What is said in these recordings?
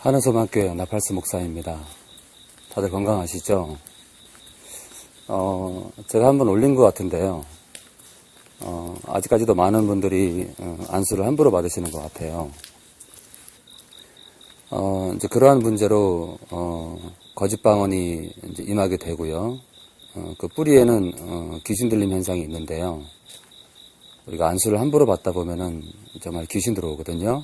하늘소망교회 나팔스 목사입니다. 다들 건강하시죠? 어, 제가 한번 올린 것 같은데요. 어, 아직까지도 많은 분들이 어, 안수를 함부로 받으시는 것 같아요. 어, 이제 그러한 문제로 어, 거짓 방언이 이제 임하게 되고요. 어, 그 뿌리에는 어, 귀신 들림 현상이 있는데요. 우리가 안수를 함부로 받다 보면은 정말 귀신 들어오거든요.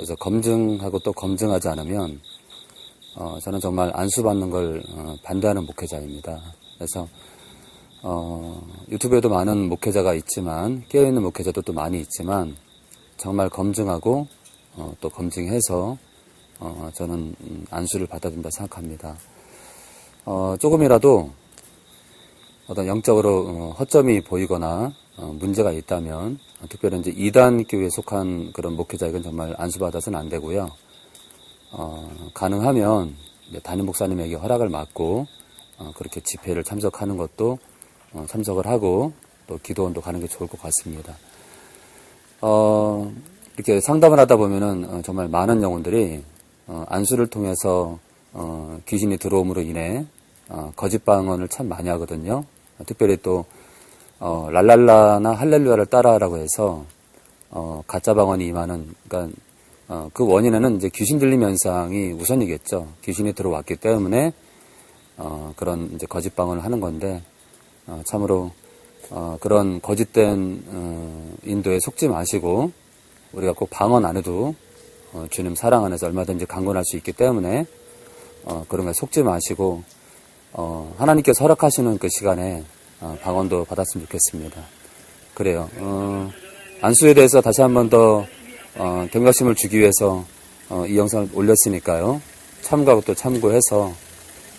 그래서 검증하고 또 검증하지 않으면 어, 저는 정말 안수 받는 걸 어, 반대하는 목회자입니다. 그래서 어, 유튜브에도 많은 목회자가 있지만 깨어있는 목회자도 또 많이 있지만 정말 검증하고 어, 또 검증해서 어, 저는 음, 안수를 받아야 된다 생각합니다. 어, 조금이라도 어떤 영적으로 어, 허점이 보이거나 어, 문제가 있다면 어, 특별히 이제 이단 교회에 속한 그런 목회자에게는 정말 안수받아서는 안 되고요. 어, 가능하면 담임 목사님에게 허락을 받고 어, 그렇게 집회를 참석하는 것도 어, 참석을 하고 또 기도원도 가는 게 좋을 것 같습니다. 어, 이렇게 상담을 하다 보면은 어, 정말 많은 영혼들이 어, 안수를 통해서 어, 귀신이 들어옴으로 인해 어, 거짓 방언을 참 많이 하거든요. 어, 특별히 또 어, 랄랄라나 할렐루야를 따라하라고 해서 어, 가짜 방언이 임하는 그러니까 어, 그 원인에는 이제 귀신 들림 현상이 우선이겠죠. 귀신이 들어왔기 때문에 어, 그런 이제 거짓 방언을 하는 건데 어, 참으로 어, 그런 거짓된 어, 인도에 속지 마시고 우리가 꼭 방언 안 해도 어, 주님 사랑 안에서 얼마든지 강건할 수 있기 때문에 어, 그런 거에 속지 마시고 어, 하나님께서 허락하시는 그 시간에 어, 방언도 받았으면 좋겠습니다. 그래요. 어, 안수에 대해서 다시 한 번 더 어, 경각심을 주기 위해서 어, 이 영상을 올렸으니까요. 참고하고 또 참고해서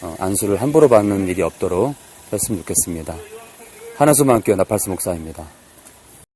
어, 안수를 함부로 받는 일이 없도록 했으면 좋겠습니다. 하나수만교회 나팔수 목사입니다.